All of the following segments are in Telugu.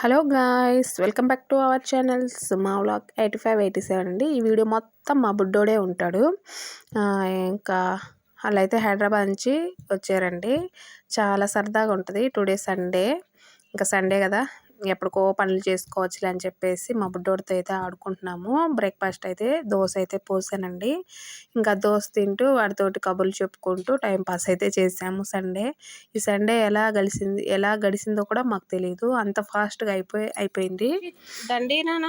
Hello guys welcome back to our channels మా vlog eighty five eighty seven అండి. ఈ వీడియో మొత్తం మా బుడ్డోడే ఉంటాడు. ఇంకా వాళ్ళు అయితే హైదరాబాద్ నుంచి వచ్చారండి. చాలా సరదాగా ఉంటుంది. టుడే సండే ఇంకా సండే కదా. ఎప్పటికో పనులు చేసుకోవచ్చులే అని చెప్పేసి మా బుడ్డోడితో అయితే ఆడుకుంటున్నాము. బ్రేక్ఫాస్ట్ అయితే దోశ అయితే పోసానండి. ఇంకా దోశ తింటూ వాడితోటి కబుర్లు చెప్పుకుంటూ టైం పాస్ అయితే చేసాము సండే. ఈ సండే ఎలా గడిచింది ఎలా గడిచిందో కూడా మాకు తెలియదు అంత ఫాస్ట్గా అయిపోయి అయిపోయింది. దండి నాన్న.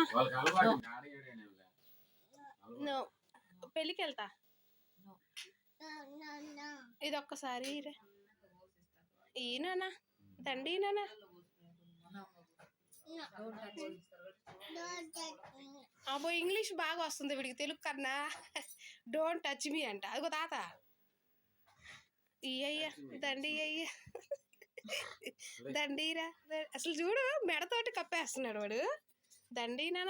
పెళ్ళికి వెళ్తా ఇది ఒక్కసారి ఈయన దండి నాన్న. అబ్బో ఇంగ్లీష్ బాగా వస్తుంది వీడికి తెలుగు కన్నా. డోంట్ టచ్ మీ అంట. అదిగో తాత. ఇయ్య దండి అయ్య దండీరా. అసలు చూడు మెడతోటి కప్పేస్తున్నాడు వాడు. దండీనా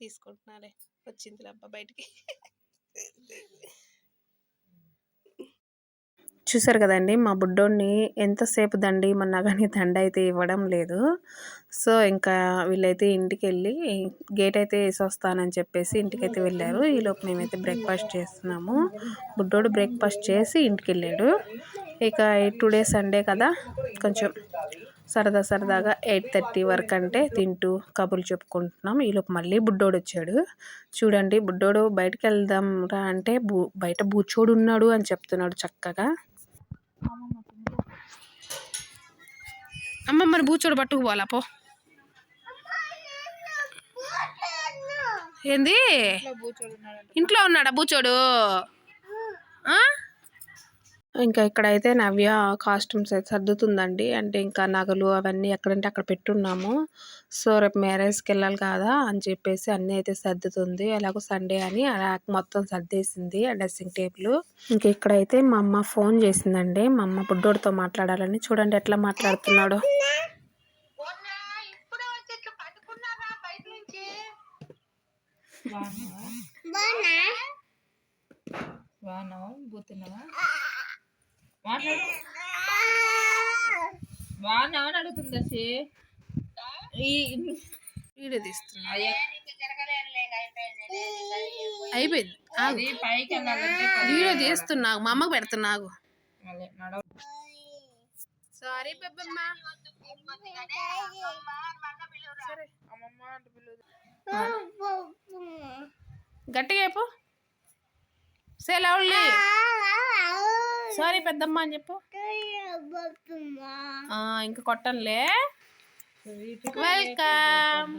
తీసుకుంటున్నాలే. వచ్చింది అబ్బా బయటికి. చూసారు కదండి మా బుడ్డోడిని ఎంతసేపు దండి మన కానీ దండ అయితే ఇవ్వడం లేదు. సో ఇంకా వీళ్ళైతే ఇంటికి వెళ్ళి గేట్ అయితే వేసి వస్తానని చెప్పేసి ఇంటికైతే వెళ్ళారు. ఈలోపు మేమైతే బ్రేక్ఫాస్ట్ చేస్తున్నాము. బుడ్డోడు బ్రేక్ఫాస్ట్ చేసి ఇంటికి వెళ్ళాడు ఇక టూ డేస్ సండే కదా కొంచెం సరదా సరదాగా ఎయిట్ థర్టీ వరకు అంటే తింటూ కబుర్లు చెప్పుకుంటున్నాం. ఈలోపు మళ్ళీ బుడ్డోడు వచ్చాడు. చూడండి బుడ్డోడు బయటకు వెళ్దాం రా అంటే బూ బయట బూచోడు ఉన్నాడు అని చెప్తున్నాడు చక్కగా. అమ్మ మరి బూచోడు పట్టుకుపోవాలా పో. ఏంది? ఇంట్లో ఉన్నాడా బూచోడు? ఇంకా ఇక్కడైతే నవ్య కాస్ట్యూమ్స్ అయితే సర్దుతుందండి. అంటే ఇంకా నగలు అవన్నీ ఎక్కడంటే అక్కడ పెట్టున్నాము. సో రేపు మ్యారేజ్కి వెళ్ళాలి కదా అని చెప్పేసి అన్నీ అయితే సర్దుతుంది. ఎలాగో సండే అని ర్యాక్ మొత్తం సర్దేసింది ఆ డ్రెస్సింగ్ టేబుల్ ఇంక ఇక్కడైతే మా అమ్మ ఫోన్ చేసిందండి. మా అమ్మ బుడ్డోడితో మాట్లాడాలని. చూడండి ఎట్లా మాట్లాడుతున్నాడు. బాగున్నావా? బూతున్నావా? మాట్లాడు బాగున్నావా అని అడుగుతుంది అసి? వీడియో తీస్తున్నా అయిపోయింది. అది పైకి వెళ్ళాలంటే వీడియో తీస్తున్నా. మా అమ్మకు పెడుతున్నాగు సారీ పెద్దమ్మ. సరే. అమ్మమ్మ అంటే పిల్లలు గట్టిగా అయిపో సే లవ్లీ సారీ పెద్దమ్మ అని చెప్పు. ఆ, ఇంకా కొట్టంలే వెల్కమ్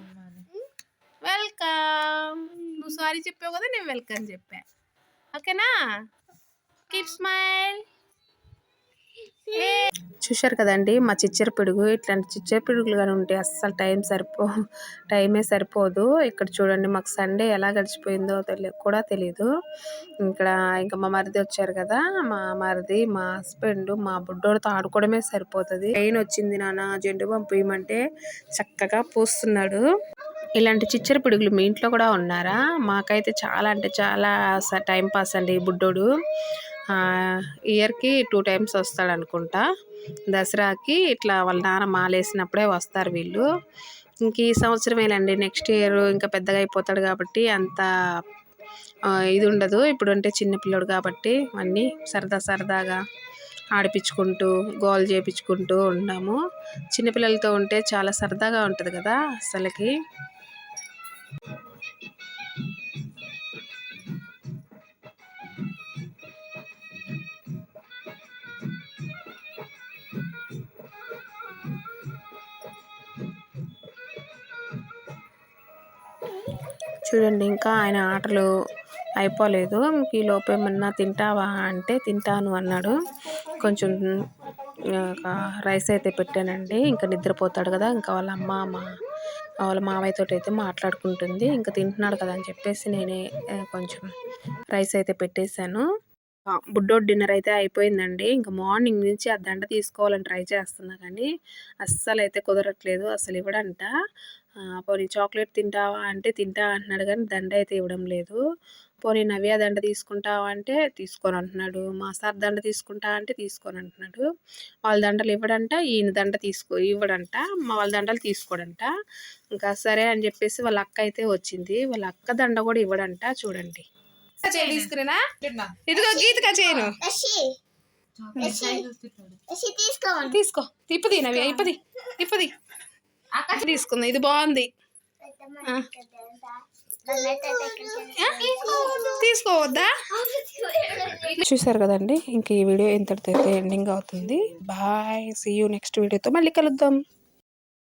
వెల్కమ్ నువ్వు సారీ చెప్పావు కదా నేను వెల్కమ్ చెప్పా. ఓకేనా కీప్ స్మైల్ చూశారు కదండి మా చిచ్చర పిడుగు. ఇట్లాంటి చిచ్చర పిడుగులు కానీ ఉంటే అస్సలు టైం సరిపో టైమే సరిపోదు. ఇక్కడ చూడండి మాకు సండే ఎలా గడిచిపోయిందో తెలియదు కూడా తెలియదు ఇక్కడ ఇంకా మా మరిది వచ్చారు కదా మా మరిది మా హస్బెండ్ మా బుడ్డోడితో ఆడుకోవడమే సరిపోతుంది. ట్రైన్ వచ్చింది నాన్న జెండు పంపు చక్కగా పూస్తున్నాడు. ఇలాంటి చిచ్చర పిడుగులు మీ ఇంట్లో కూడా ఉన్నారా? మాకైతే చాలా అంటే చాలా టైం పాస్ అండి బుడ్డోడు. ఇయర్కి టూ టైమ్స్ వస్తాడు అనుకుంటా దసరాకి ఇట్లా వాళ్ళ నాన్న మాలేసినప్పుడే వస్తారు వీళ్ళు. ఇంక ఈ సంవత్సరమేనండి నెక్స్ట్ ఇయర్ ఇంకా పెద్దగా అయిపోతాడు కాబట్టి అంత ఇది ఉండదు. ఇప్పుడు అంటే చిన్నపిల్లడు కాబట్టి అన్నీ సరదా సరదాగా ఆడిపించుకుంటూ గోల్ చేయించుకుంటూ ఉన్నాము. చిన్నపిల్లలతో ఉంటే చాలా సరదాగా ఉంటుంది కదా అసలుకి. చూడండి ఇంకా ఆయన ఆటలు అయిపోలేదు. ఈ లోపేమన్నా తింటావా అంటే తింటాను అన్నాడు. కొంచెం రైస్ అయితే పెట్టానండి. ఇంకా నిద్రపోతాడు కదా ఇంకా వాళ్ళ అమ్మ మా వాళ్ళ మావయ్యతో అయితే మాట్లాడుకుంటుంది. ఇంకా తింటున్నాడు కదా అని చెప్పేసి నేనే కొంచెం రైస్ అయితే పెట్టేశాను. బుడ్డోడ్ డిన్నర్ అయితే అయిపోయిందండి. ఇంకా మార్నింగ్ నుంచి ఆ దండ తీసుకోవాలని ట్రై చేస్తున్నా కానీ అస్సలు అయితే కుదరట్లేదు అసలు ఇవ్వడంట. పోనీ చాక్లెట్ తింటావా అంటే తింటా అంటున్నాడు కానీ దండ అయితే ఇవ్వడం లేదు. పోనీ నవ్య దండ తీసుకుంటావా అంటే తీసుకొని అంటున్నాడు. మా సార్ దండ తీసుకుంటా అంటే తీసుకొని అంటున్నాడు. వాళ్ళ దండలు ఇవ్వడంట ఈయన దండ తీసుకో ఇవ్వడంట మా వాళ్ళ దండలు తీసుకోడంట. ఇంకా సరే అని చెప్పేసి వాళ్ళ అక్క అయితే వచ్చింది. వాళ్ళ అక్క దండ కూడా ఇవ్వడంట చూడండి. తీసుకురేనా. ఇదిగో గీతగా చేయను తీసుకో. తిప్పుది నవి ఇప్పది ఇప్పది తీసుకుంది ఇది బాగుంది? తీసుకోవద్దా? చూసారు కదండి ఇంక ఈ వీడియో ఇంతటితో అయితే ఎండింగ్ అవుతుంది. బాయ్ సీ యూ నెక్స్ట్ వీడియోతో మళ్ళీ కలుద్దాం.